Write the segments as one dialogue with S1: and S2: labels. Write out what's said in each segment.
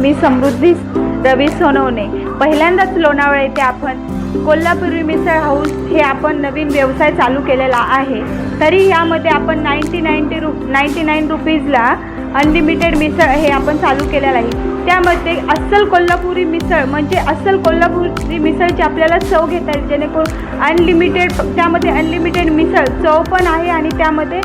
S1: मी समृद्धी रवी सोनवणे. पहिल्यांदाच लोणावळा येथे आपण कोल्हापुरी मिसळ हाऊस हे आपण नवीन व्यवसाय चालू केलेला आहे. तरी यामध्ये आपण नाईंटी नाईंटी रु नाईंटी नाईन रुपीजला अनलिमिटेड मिसळ हे आपण चालू केलेलं आहे. त्यामध्ये अस्सल कोल्हापुरी मिसळ म्हणजे अस्सल कोल्हापुरी मिसळची आपल्याला चव घेता येईल. जेणेकरून अनलिमिटेड त्यामध्ये अनलिमिटेड मिसळ चव पण आहे आणि त्यामध्ये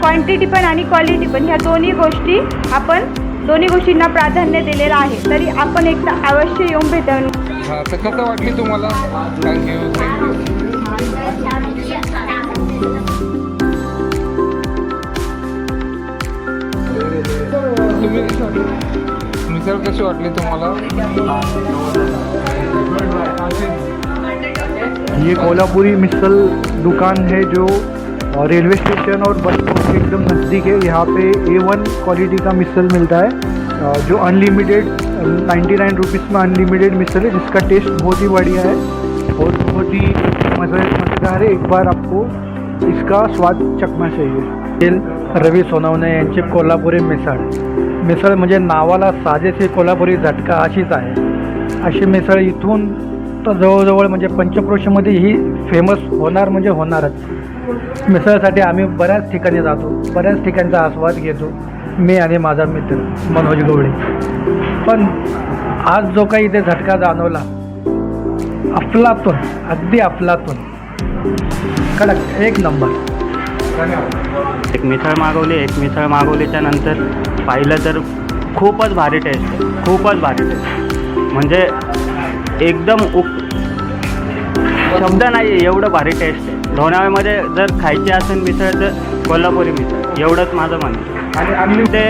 S1: क्वांटिटी पण आणि क्वालिटी पण. ह्या दोन्ही गोष्टी आपण दोन्ही गोष्टींना प्राधान्य दिलेलं आहे. तरी आपण एकदा अवश्य येऊन भेटून.
S2: हा तर कसं वाटली तुम्हाला? थँक्यू थँक्यू तुम्ही मिसळ कशी वाटली तुम्हाला?
S3: ये कोल्हापुरी मिसल दुकान है जो अ, रेलवे स्टेशन और बस स्टॉप के एकदम नज़दीक है। यहाँ पे ए वन क्वालिटी का मिसल मिलता है। जो अनलिमिटेड नाइन्टी नाइन रुपीज़ में अनलिमिटेड मिसल है जिसका टेस्ट बहुत ही बढ़िया है और बहुत ही मज़े मज़ेदार है। एक बार आपको इसका स्वाद चखना चाहिए। रवी सोनवणे यांची कोल्हापुरी मिसळ। मिसळ म्हणजे नावाला साजेशी कोल्हापुरी झटका अशीच आहे। अशी मिसळ इथून तर जवळजवळ म्हणजे पंचक्रोशीमध्ये ही फेमस होणार म्हणजे होणारच. मिसळसाठी आम्ही बऱ्याच ठिकाणी जातो बऱ्याच ठिकाणचा आस्वाद घेतो मी आणि माझा मित्र मनोज गवळे. पण आज जो काही इथे झटका जाणवला अफलातून अगदी अफलातून. कडक एक नंबर.
S4: एक मिसळ मागवली एक मिसळ मागवलीच्या नंतर पाहिलं तर खूपच भारी टेस्ट खूपच भारी टेस्ट म्हणजे एकदम उप शब्द नाही आहे एवढं भारी टेस्ट आहे. लोणावळ्यामध्ये जर खायची असेल मिसळ तर कोल्हापुरी मिसळ. एवढंच माझं म्हणणं
S3: आणि आम्ही
S4: ते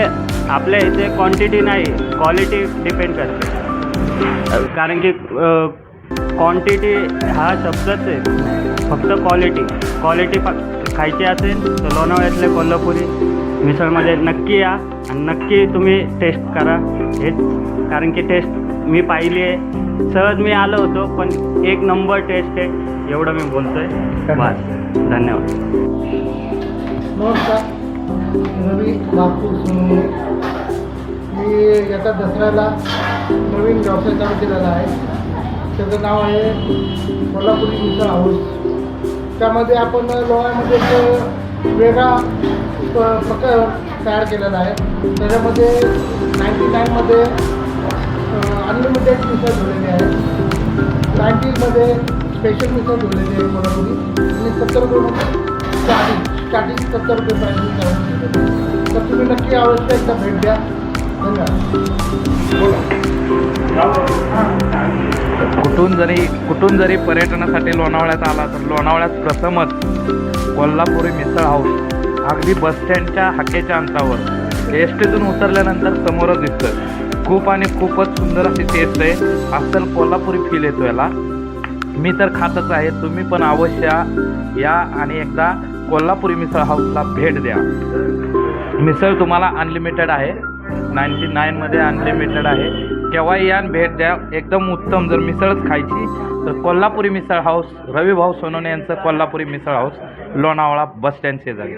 S4: आपल्या इथे क्वांटिटी नाही क्वालिटी डिपेंड करते. कारण की क्वांटिटी हा शब्दच आहे. फक्त क्वालिटी क्वालिटी खायची असेल तर लोणावळ्यातले कोल्हापुरी मिसळमध्ये नक्की या. आणि नक्की तुम्ही टेस्ट करा. हेच कारण की टेस्ट मी पाहिली आहे. सहज मी आलो होतो पण एक नंबर टेस्ट आहे. एवढं मी बोलतोय. बस. धन्यवाद.
S5: नमस्कार. रवी बापू सोनवणे. मी येत्या दसऱ्याला नवीन व्यवसाय चालू केलेला आहे. त्याचं नाव आहे कोल्हापुरी मिसळ हाऊस. त्यामध्ये आपण लोण्यामध्ये एक वेगळा प्रकार तयार केलेला आहे. त्याच्यामध्ये नाईन्टी नाईनमध्ये अनलिमिटेड मिसळ ठेवलेली आहे नाईन्टीमध्ये स्पेशल मिसळ ठेवलेली आहे कोल्हापुरी. आणि सत्तर रुपये स्टार्टिंग स्टार्टिंग सत्तर रुपये प्राईस तर तुम्ही नक्की अवश्य एकदा भेट द्या. धन्यवाद.
S6: कुठून जरी कुठून जरी पर्यटनासाठी लोणावळ्यात आला तर लोणावळ्यात प्रथमच कोल्हापुरी मिसळ हाऊस अगदी बसस्टँडच्या हाकेच्या अंतावर एस टीतून उतरल्यानंतर समोरच दिसतं खूप आणि खूपच सुंदर अशी टेस्ट आहे. अस्सल कोल्हापुरी फील येतो याला. मी तर खातच आहे. तुम्ही पण अवश्य या आणि एकदा कोल्हापुरी मिसळ हाऊसला भेट द्या. मिसळ तुम्हाला अनलिमिटेड आहे. नाईन्टी नाईनमध्ये अनलिमिटेड आहे. केव्हाही या भेट द्या. एकदम उत्तम जर मिसळच खायची तर कोल्हापुरी मिसळ हाऊस रविभाऊ सोनवणे यांचं Kolhapuri misal house Lonavala bus stand शेजारी.